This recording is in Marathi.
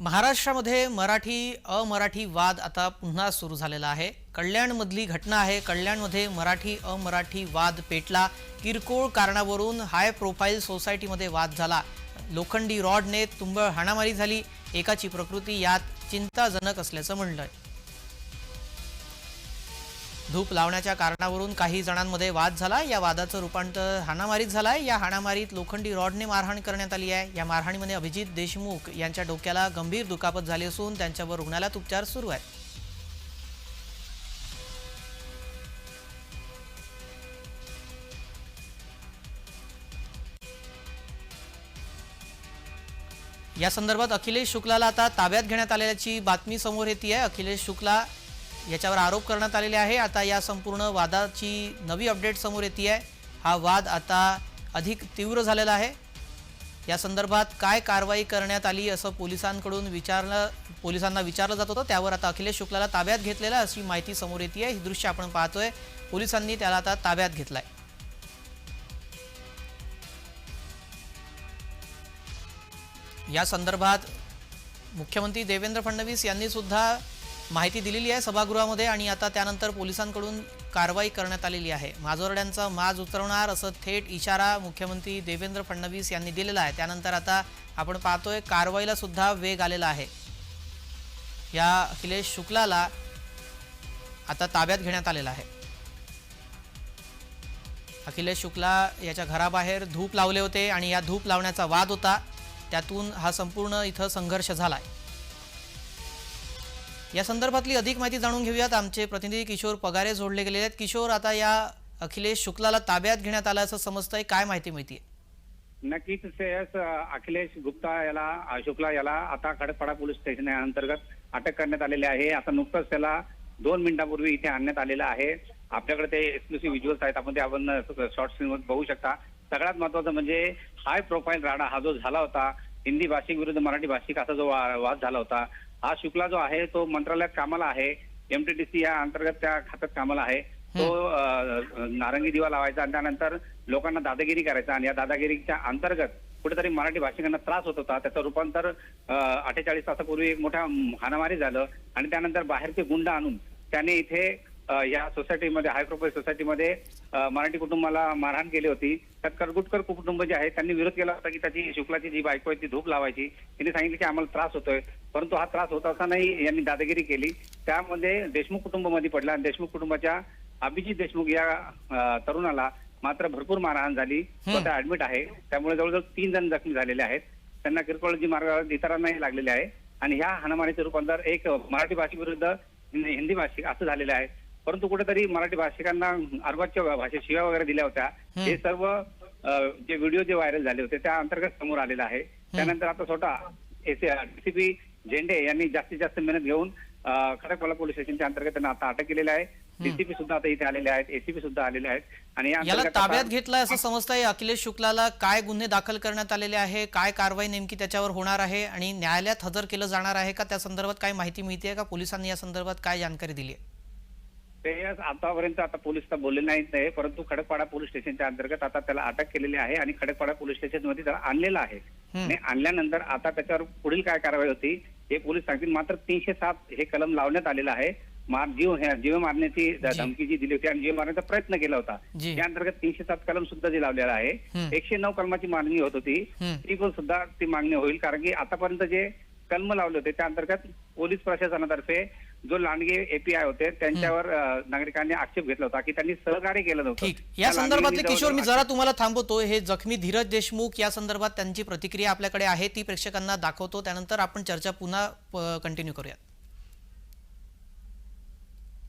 महाराष्ट्रामध्ये मराठी अमराठी वाद आता पुन्हा सुरू झालेला आहे. कल्याणमधली घटना आहे. कल्याणमध्ये मराठी अमराठी वाद पेटला. किरकोळ कारणावरून हाय प्रोफाईल सोसायटीमध्ये वाद झाला. लोखंडी रॉडने तुंबळ हाणामारी झाली. एकाची प्रकृती यात चिंताजनक असल्याचं म्हणलंय. धूप लावण्याच्या कारणावरून काही जणांमध्ये वाद झाला. या वादाचं रूपांतर हाणामारीत झालाय. या हाणामारीत लोखंडी रॉडने मारहाण करण्यात आली आहे. या मारहाणीमध्ये अभिजित देशमुख यांच्या डोक्याला गंभीर दुखापत झाली असून त्यांच्यावर रुग्णालयात उपचार सुरू आहेत. या संदर्भात अखिलेश शुक्लाला आता ताब्यात घेण्यात आल्याची बातमी समोर येते आहे अखिलेश शुक्ला याच्यावर आरोप करण्यात आलेले आहे. आता या संपूर्ण वादाची नवी अपडेट समोर येते आहे हा वाद आता अधिक तीव्र झालेला आहे. या संदर्भात काय कारवाई करण्यात आली असं पोलिसांकडून विचारलं पोलिसांना विचारलं जात होतं. त्यावर आता अखिलेश शुक्लाला ताब्यात घेतलेलं अशी माहिती समोर येते आहे ही दृश्य आपण पाहतोय. पोलिसांनी त्याला आता ताब्यात घेतलाय. या संदर्भात मुख्यमंत्री देवेंद्र फडणवीस यांनी सुद्धा माहिती दिलेली आहे सभागृहामध्ये आणि आता त्यानंतर पोलिसांकडून कारवाई करण्यात आलेली आहे. माजोरड्यांचा माज उतरवणार असं थेट इशारा मुख्यमंत्री देवेंद्र फडणवीस यांनी दिलेला आहे. त्यानंतर आता आपण पाहतोय कारवाईला सुद्धा वेग आलेला आहे. या अखिलेश शुक्लाला आता ताब्यात घेण्यात आलेला आहे. अखिलेश शुक्ला याच्या घराबाहेर धूप लावले होते आणि या धूप लावण्याचा वाद होता. त्यातून हा संपूर्ण इथं संघर्ष झाला आहे या संदर्भातली अधिक माहिती जाणून घेऊयात. आमचे प्रतिनिधी किशोर पगारे जोडले गेलेले आहेत. किशोर आता या अखिलेश शुक्लाला ताब्यात घेण्यात आलं असं समजतंय. काय माहिती मिळतीये? नक्कीच श्रेयस अखिलेश गुप्ता याला शुक्ला याला आता खडकपाडा पोलीस स्टेशन अंतर्गत अटक करण्यात आलेली आहे. आता नुकतंच त्याला दोन मिनिटांपूर्वी इथे आणण्यात आलेलं आहे. आपल्याकडे ते एक्सक्लुसिव्ह व्हिज्युअल्स आहेत. आपण ते आपण शॉर्ट स्क्रीनवर बघू शकता. सगळ्यात महत्वाचं म्हणजे हाय प्रोफाईल राडा हा जो झाला होता हिंदी भाषिक विरुद्ध मराठी भाषिक असा जो वा- वाद झाला होता हा शुक्ला जो आहे तो मंत्रालयात कामाला आहे. एमटीडीसी या अंतर्गत त्या खात्यात कामाला आहे. तो नारंगी दिवा लावायचा आणि त्यानंतर लोकांना दादागिरी करायचा आणि या दादागिरीच्या अंतर्गत कुठेतरी मराठी भाषिकांना त्रास होत होता. त्याचं रूपांतर अठ्ठेचाळीस तासापूर्वी एक मोठ्या हाणामारी झालं आणि त्यानंतर बाहेरचे गुंड आणून त्याने इथे या सोसायटीमध्ये हाय प्रोफाईल सोसायटीमध्ये मराठी कुटुंबाला मारहाण केली होती. त्यात करगुटकर कुटुंब जे आहे त्यांनी विरोध केला होता की त्याची शुक्लाची जी बायको आहे ती धूप लावायची. त्यांनी सांगितलं की आम्हाला त्रास होतोय. परंतु हा त्रास होत असतानाही यांनी दादागिरी केली. त्यामध्ये देशमुख कुटुंबामध्ये पडला आणि देशमुख कुटुंबाच्या अभिजित देशमुख या तरुणाला मात्र भरपूर मारहाण झाली. स्वतः ऍडमिट आहे. त्यामुळे जवळजवळ तीन जण जखमी झालेले आहेत. त्यांना किरकोळ जी मार्ग इतरांनाही लागलेले आहे. आणि ह्या हाणामारीचे रूपांतर एक मराठी भाषिक विरुद्ध हिंदी हिंदी भाषिक असं झालेलं आहे. परंतु कुठेतरी मराठी भाषिकांना अर्वाच्य भाषेत शिव्या वगैरे दिल्या होत्या. हे सर्व जे व्हिडिओ जे व्हायरल झाले होते त्या अंतर्गत समोर आलेलं आहे. त्यानंतर आता स्वतः डीसीपी झेंडे यांनी जास्तीत जास्त मेहनत घेऊन खडकवाला पोलीस स्टेशनच्या अंतर्गत त्यांना आता अटक केलेली आहे. डीसीपी सुद्धा आता इथे आलेले आहेत एसीपी सुद्धा आलेले आहेत. आणि याला ताब्यात घेतलाय असं समजतंय अखिलेश शुक्लाला काय गुन्हे दाखल करण्यात आलेले आहे काय कारवाई नेमकी त्याच्यावर होणार आहे आणि न्यायालयात हजर केलं जाणार आहे का? त्या संदर्भात काय माहिती मिळते का? पोलिसांनी या संदर्भात काय जानकारी दिली आहे ते आतापर्यंत आता पोलीस तर बोलले नाहीत नाही परंतु खडकपाडा पोलीस स्टेशनच्या अंतर्गत आता त्याला अटक केलेली आहे आणि खडकपाडा पोलीस स्टेशनमध्ये त्याला आणलेलं आहे आणि आणल्यानंतर आता त्याच्यावर पुढील काय कारवाई होती हे पोलीस सांगतील मात्र तीनशे सात हे कलम लावण्यात आलेलं आहे मार जीव जीव मारण्याची. धमकी जी दिली होती आणि जीव मारण्याचा प्रयत्न केला होता. त्या अंतर्गत तीनशे सात कलम सुद्धा जे लावलेलं आहे. एकशे नऊ कलमाची मागणी होत होती. ती पण सुद्धा ती मागणी होईल कारण की आतापर्यंत जे कलम लावले होते त्या अंतर्गत पोलीस प्रशासनातर्फे जो लांडगे एपीआय होते त्यांच्यावर नागरिकांनी आक्षेप घेतला होता की त्यांनी सहकार्य केलं नव्हतं. ठीक. या संदर्भातले किशोर मी जरा तुम्हाला थांबवतो हे जखमी धीरज देशमुख या संदर्भात त्यांची प्रतिक्रिया आपल्याकडे आहे ती प्रेक्षकांना दाखवतो. त्यानंतर आपण चर्चा पुन्हा कंटिन्यू करूया